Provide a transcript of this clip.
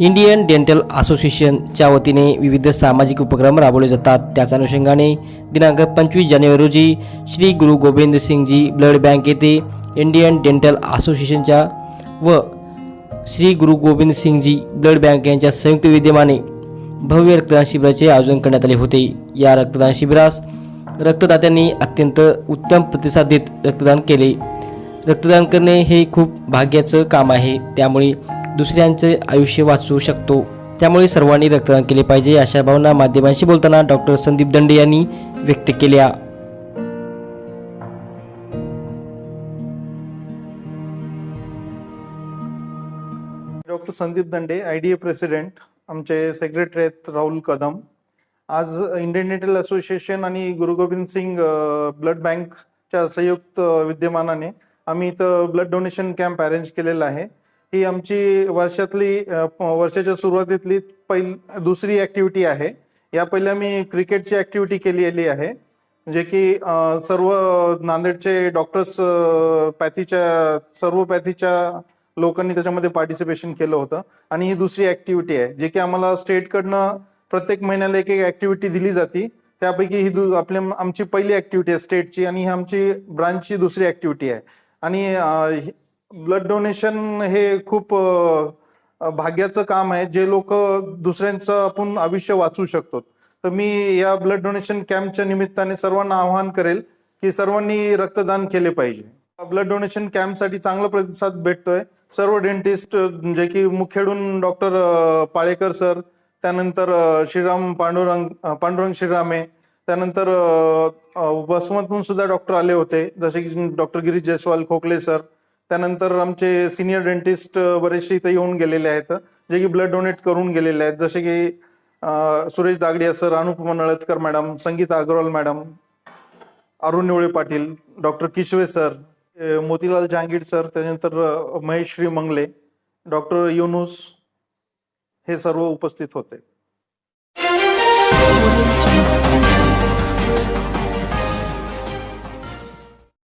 Indian dental असोसिएशनच्या वतीने विविध सामाजिक उपक्रम राबवले जातात. त्याच अनुषंगाने दिनांक पंचवीस जानेवारी रोजी श्री गुरु गोविंद सिंगजी ब्लड बँक येथे इंडियन डेंटल असोसिएशनच्या व श्री गुरु गोविंद सिंगजी ब्लड बँक यांच्या संयुक्त विद्यमाने भव्य रक्तदान शिबिराचे आयोजन करण्यात आले होते. या रक्तदान शिबिरास रक्तदात्यांनी अत्यंत उत्तम प्रतिसाद देत रक्तदान केले. रक्तदान करणे हे खूप भाग्याचं काम आहे. त्यामुळे दुसऱ्यांचे आयुष्य वाचवू शकतो. त्यामुळे सर्वांनी रक्तदान केले पाहिजे अशा भावना माध्यमांशी बोलताना डॉक्टर संदीप दंडे यांनी व्यक्त केल्या. Doctor Sandeep Dande I D A president आमचे सेक्रेटरी आहेत राहुल कदम. आज इंडियन डेंटल असोसिएशन आणि गुरु गोविंद सिंग ब्लड बँकच्या संयुक्त विद्यमानाने आम्ही इथं ब्लड डोनेशन कॅम्प अरेंज केलेला आहे. ही आमची वर्षातली प- वर्षाच्या सुरुवातीतली पहिल दुसरी ॲक्टिव्हिटी आहे. या पहिल्या मी क्रिकेटची ॲक्टिव्हिटी केलेली आहे. जे की सर्व नांदेडचे डॉक्टर्स पॅथीच्या सर्व पॅथीच्या लोकांनी त्याच्यामध्ये पार्टिसिपेशन केलं होतं. आणि ही दुसरी ॲक्टिव्हिटी आहे जे की आम्हाला स्टेटकडनं प्रत्येक महिन्याला एक एक ॲक्टिव्हिटी दिली जाते. त्यापैकी ही दु आपल्या आमची पहिली ॲक्टिव्हिटी आहे स्टेटची आणि ही आमची ब्रांचची दुसरी ॲक्टिव्हिटी आहे. आणि ब्लड डोनेशन हे खूप भाग्याचं काम आहे. जे लोक दुसऱ्यांचं आपण आयुष्य वाचू शकतो. तर मी या ब्लड डोनेशन कॅम्पच्या निमित्ताने सर्वांना आवाहन करेल की सर्वांनी रक्तदान केले पाहिजे. ब्लड डोनेशन कॅम्पसाठी चांगला प्रतिसाद भेटतोय. सर्व डेंटिस्ट जे की मुखेडून डॉक्टर पाळेकर सर त्यानंतर श्रीराम पांडुरंग पांडुरंग श्रीरामे त्यानंतर अ, सुद्धा डॉक्टर आले होते. जसे की डॉक्टर गिरीश जयस्वाल खोकले सर त्यानंतर आमचे सिनियर डेंटिस्ट बरेचसे इथे येऊन गेलेले आहेत. जे की ब्लड डोनेट करून गेलेले आहेत. जसे की Suresh Dagdiya sir Anupama Naldakar madam Sangeeta Agarwal madam Arun Nivale Patil doctor Kishve sir Motilal Jahangir sir त्यानंतर महेश श्री मंगले डॉक्टर युनुस हे सर्व उपस्थित होते.